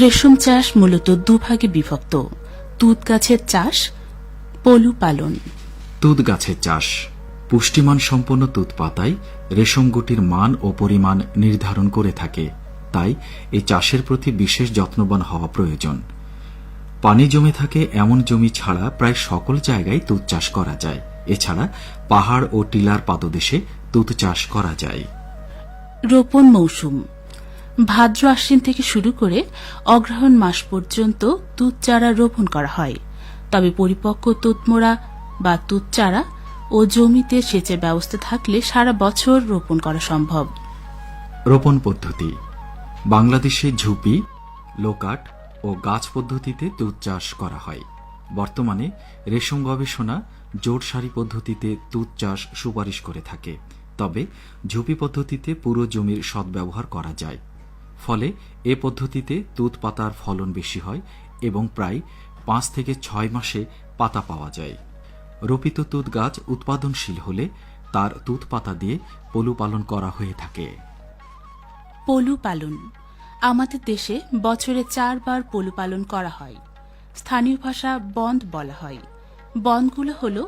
রেশম চাষ মূলত দুভাগে বিভক্ত। তুঁত গাছের চাষ পলু পালন। তুঁত গাছের চাষ পুষ্টিমান সম্পন্ন তুঁত পাতায় রেশম গুটির মান ও পরিমাণ নির্ধারণ করে থাকে। তাই এই চাষের প্রতি বিশেষ যত্নবান হওয়া প্রয়োজন। পানি জমে থাকে এমন জমি ছাড়া প্রায় সকল জায়গায় তুঁত চাষ করা যায়। এছাড়া পাহাড় ও টিলার পাদদেশে তুঁত চাষ করা যায়। রোপণ মৌসুম। ভাদ্র আশ্বিন থেকে শুরু করে অগ্রহণ মাস পর্যন্ত তুঁত চারা রোপণ করা হয়। তবে পরিপক্ক তুঁতমোড়া বা তুঁত চারা ও জমিতে সেচের ব্যবস্থা থাকলে সারা বছর রোপণ করা সম্ভব। রোপণ পদ্ধতি। বাংলাদেশে ঝুপি, লোকাট ও গাছ পদ্ধতিতে তুঁত চাষ করা হয়। বর্তমানে রেশম গবেষণা জোট সারি পদ্ধতিতে তুঁত চাষ সুপারিশ করে থাকে। তবে ঝুপি পদ্ধতিতে পুরো জমির সদ্ব্যবহার করা যায়। ফলে এ পদ্ধতিতে তুঁত পাতার ফলন বেশি হয় এবং প্রায় পাঁচ থেকে ছয় মাসে পাতা পাওয়া যায়। রোপিত তুঁত গাছ উৎপাদনশীল হলে তার তুঁত পাতা দিয়ে পলু পালন করা হয়ে থাকে। পলু পালন। আমাদের দেশে বছরে চারবার পলু পালন করা হয়। স্থানীয় ভাষা বন্ধ বলা হয়। বন্ধগুলো হল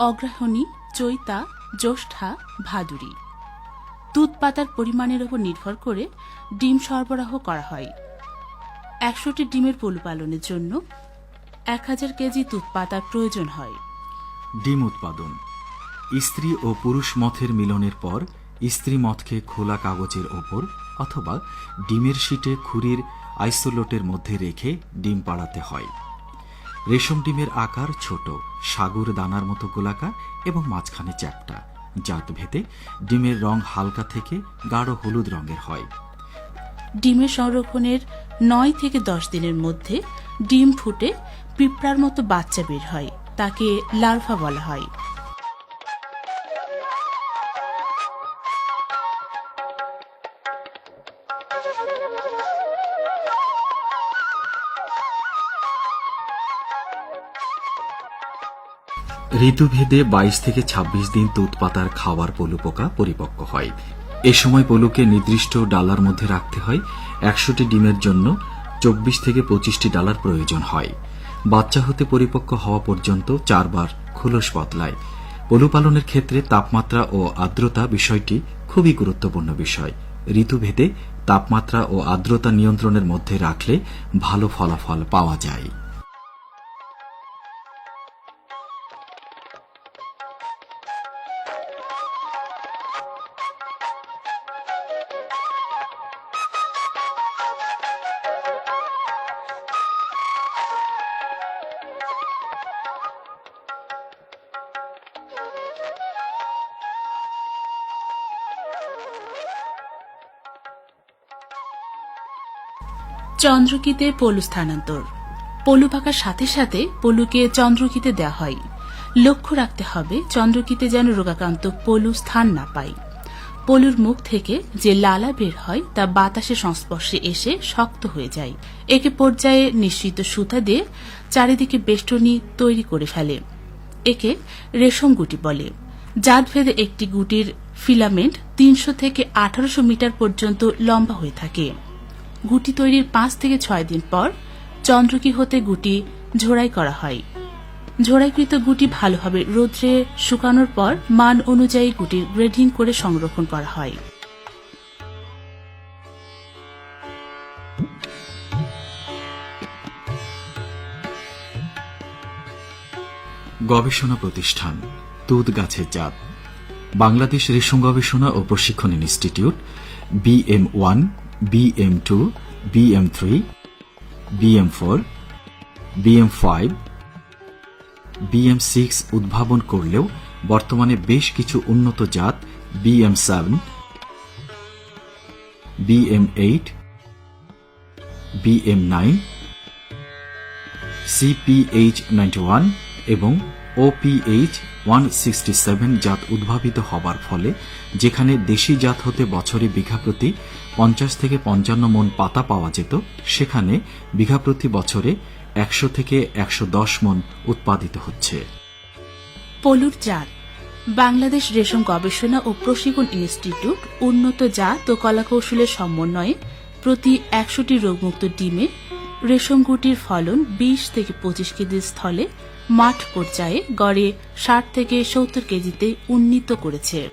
অগ্রহণী চৈতা, জ্যৈষ্ঠা, ভাদুরী। দুধ পাতার পরিমাণের উপর নির্ভর করে ডিম সরবরাহ করা হয়। একশোটি ডিমের পলু পালনের জন্য এক হাজার কেজি দুধ পাতার প্রয়োজন হয়। ডিম উৎপাদন। স্ত্রী ও পুরুষ মথের মিলনের পর স্ত্রী মথকে খোলা কাগজের ওপর অথবা ডিমের শিটে খুরির আইসোলোটের মধ্যে রেখে ডিম পাড়াতে হয়। রেশম ডিমের আকার ছোট, সাগর দানার মতো গোলাকার এবং মাঝখানে চ্যাপ্টা। জাত ভেদে ডিমের রং হালকা থেকে গাঢ় হলুদ রঙের হয়। ডিমের সংরক্ষণের নয় থেকে দশ দিনের মধ্যে ডিম ফুটে পিঁপড়ার মতো বাচ্চা বের হয়, তাকে লার্ভা বলা হয়। ঋতুভেদে বাইশ থেকে ২৬ দিন তুঁত পাতার খাওয়ার পলু পোকা পরিপক্ক হয়। এ সময় পলুকে নির্দিষ্ট ডালার মধ্যে রাখতে হয়, একশোটি ডিমের জন্য চব্বিশ থেকে পঁচিশটি ডালার প্রয়োজন হয়। বাচ্চা হতে পরিপক্ক হওয়া পর্যন্ত চারবার খোলস বদলায়। পলু পালনের ক্ষেত্রে তাপমাত্রা ও আর্দ্রতা বিষয়টি খুবই গুরুত্বপূর্ণ বিষয়। ঋতুভেদে তাপমাত্রা ও আর্দ্রতা নিয়ন্ত্রণের মধ্যে রাখলে ভালো ফলাফল পাওয়া যায়। চন্দ্রকিতে পলু স্থানান্তর। পলু পাকার সাথে সাথে পলুকে চন্দ্রকিতে দেওয়া হয়। লক্ষ্য রাখতে হবে, চন্দ্রকিতে যেন রোগাক্রান্ত পলু স্থান না পায়। পলুর মুখ থেকে যে লালা বের হয়, তা বাতাসের সংস্পর্শে এসে শক্ত হয়ে যায়। একে পর্যায়ে নিশ্চিত সুতা দিয়ে চারিদিকে বেষ্টনী তৈরি করে ফেলে। একে রেশম গুটি বলে। জাতভেদে একটি গুটির ফিলামেন্ট তিনশো থেকে আঠারোশো মিটার পর্যন্ত লম্বা হয়ে থাকে। গুটি তৈরির পাঁচ থেকে ছয় দিন পর চন্দ্রকি হতে গুটি ঝোড়াই করা হয়। ঝোড়াইকৃত গুটি ভালোভাবে রোদ্রে শুকানোর পর মান অনুযায়ী গুটির গ্রেডিং করে সংরক্ষণ করা হয়। গবেষণা প্রতিষ্ঠান তুঁত গাছের জাত, বাংলাদেশ রেশম গবেষণা ও প্রশিক্ষণ institute, BM one BM two BM three BM four BM five BM six উদ্ভাবন করলেও বর্তমানে বেশ কিছু উন্নত জাত BM seven BM eight BM nine CPH ninety one এবং ওপিএইচ ওয়ান সিক্সটি সেভেন জাত উদ্ভাবিত হবার ফলে যেখানে দেশি জাত হতে বছরে বিঘা প্রতি পঞ্চাশ থেকে পঞ্চান্ন মন পাতা পাওয়া যেত, সেখানে বিঘা প্রতি বছরে একশো থেকে একশো দশ মন উৎপাদিত হচ্ছে। পলুর জাত। বাংলাদেশ রেশম গবেষণা ও প্রশিক্ষণ ইনস্টিটিউট উন্নত জাত ও কলাকৌশলের সমন্বয়ে প্রতি একশোটি রোগমুক্ত ডিমে রেশম গুটির ফলন বিশ থেকে পঁচিশ কেজির স্থলে মাঠ পর্যায়ে গড়ে ষাট থেকে সত্তর কেজিতে উন্নীত করেছে।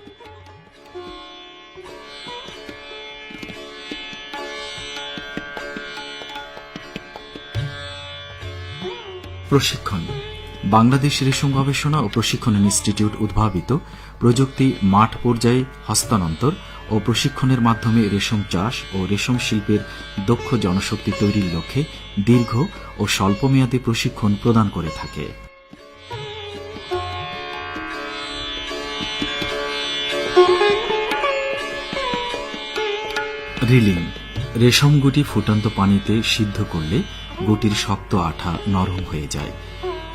প্রশিক্ষণ। বাংলাদেশ রেশম গবেষণা ও প্রশিক্ষণ ইনস্টিটিউট উদ্ভাবিত প্রযুক্তি মাঠ পর্যায়ে হস্তান্তর ও প্রশিক্ষণের মাধ্যমে রেশম চাষ ও রেশম শিল্পের দক্ষ জনশক্তি তৈরির লক্ষ্যে দীর্ঘ ও স্বল্পমেয়াদী প্রশিক্ষণ প্রদান করে থাকে। রিলিং। রেশম গুটি ফুটন্ত পানিতে সিদ্ধ করলে গুটির শক্ত আঠা নরম হয়ে যায়,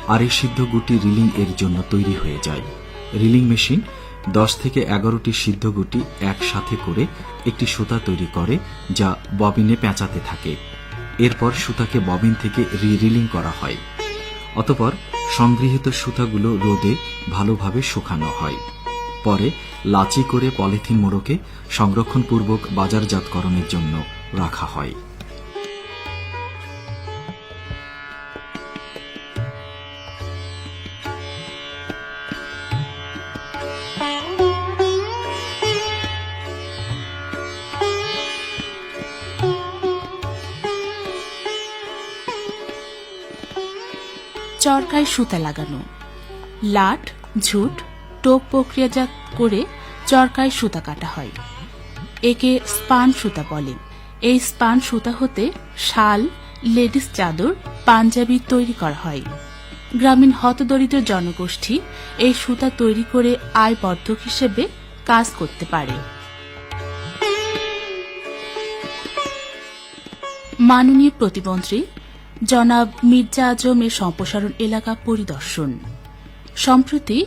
আর এই সিদ্ধ গুটি রিলিং এর জন্য তৈরি হয়ে যায়। রিলিং মেশিন দশ থেকে এগারোটি সিদ্ধ গুটি একসাথে করে একটি সুতা তৈরি করে, যা ববিনে পেঁচাতে থাকে। এরপর সুতাকে ববিন থেকে রি রিলিং করা হয়। অতপর সংগৃহীত সুতাগুলো রোদে ভালোভাবে শুকানো হয়। পরে লাচি করে পলিথিন মোড়কে সংরক্ষণপূর্বক বাজারজাতকরণের জন্য রাখা হয়। চরকায় সুতা লাগানো। লাট, ঝুট, টোপ প্রক্রিয়াজাত করে চরকায় সুতা কাটা হয়। একে স্পান সুতা বলে। এই স্পান সুতা হতে শাল, লেডিস চাদর, পাঞ্জাবি তৈরি করা হয়। গ্রামীণ হতদরিদ্র জনগোষ্ঠী এই সুতা তৈরি করে আয় বর্ধক হিসেবে কাজ করতে পারে। মাননীয় প্রতিমন্ত্রী জনাব মির্জা আজমের সম্প্রসারণ এলাকা পরিদর্শন। সম্প্রতি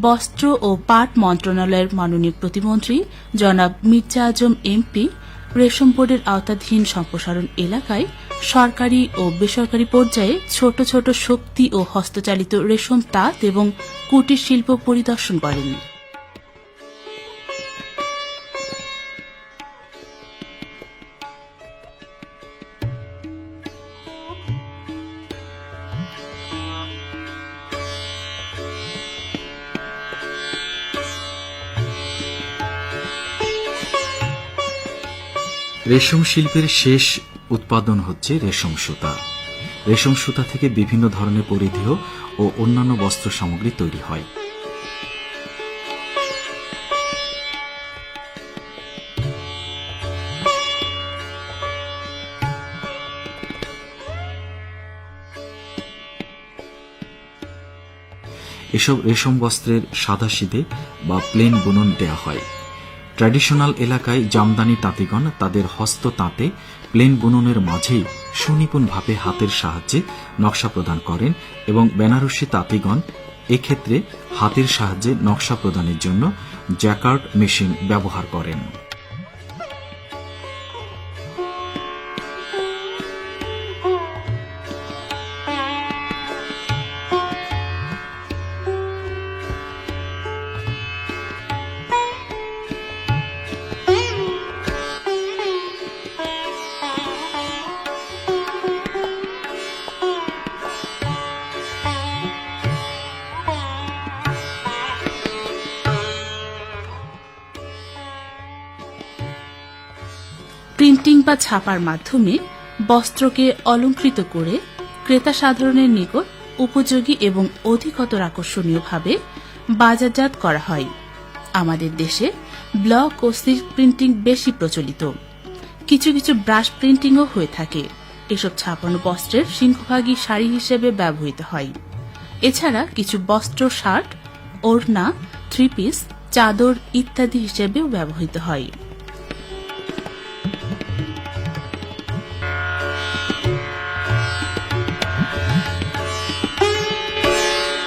বস্ত্র ও পাট মন্ত্রণালয়ের মাননীয় প্রতিমন্ত্রী জনাব মির্জা আজম এমপি রেশম বোর্ডের আওতাধীন সম্প্রসারণ এলাকায় সরকারি ও বেসরকারি পর্যায়ে ছোট ছোট শক্তি ও হস্তচালিত রেশম তাঁত এবং কুটির শিল্প পরিদর্শন করেন। রেশম শিল্পের শেষ উৎপাদন হচ্ছে রেশম সুতা। রেশম সুতা থেকে বিভিন্ন ধরনের পরিধেয় ও অন্যান্য বস্ত্র সামগ্রী তৈরি হয়। এসব রেশম বস্ত্রের সাদা সিধে বা প্লেন বুনন দেওয়া হয়। ট্র্যাডিশনাল এলাকায় জামদানি তাঁতিগণ তাদের হস্ত তাঁতে প্লেন বুননের মাঝেই সুনিপুণভাবে হাতের সাহায্যে নকশা প্রদান করেন এবং বেনারসি তাঁতিগণ এক্ষেত্রে হাতের সাহায্যে নকশা প্রদানের জন্য জ্যাকার্ড মেশিন ব্যবহার করেন। বা ছাপার মাধ্যমে বস্ত্রকে অলঙ্কৃত করে ক্রেতা সাধারণের নিকট উপযোগী এবং অধিকতর আকর্ষণীয়ভাবে বাজারজাত করা হয়। আমাদের দেশে ব্লক ও সিল্ক প্রিন্টিং বেশি প্রচলিত। কিছু কিছু ব্রাশ প্রিন্টিংও হয়ে থাকে। এসব ছাপানো বস্ত্রের সিংহভাগই শাড়ি হিসেবে ব্যবহৃত হয়। এছাড়া কিছু বস্ত্র শার্ট, ওড়না, থ্রি পিস, চাদর ইত্যাদি হিসেবেও ব্যবহৃত হয়।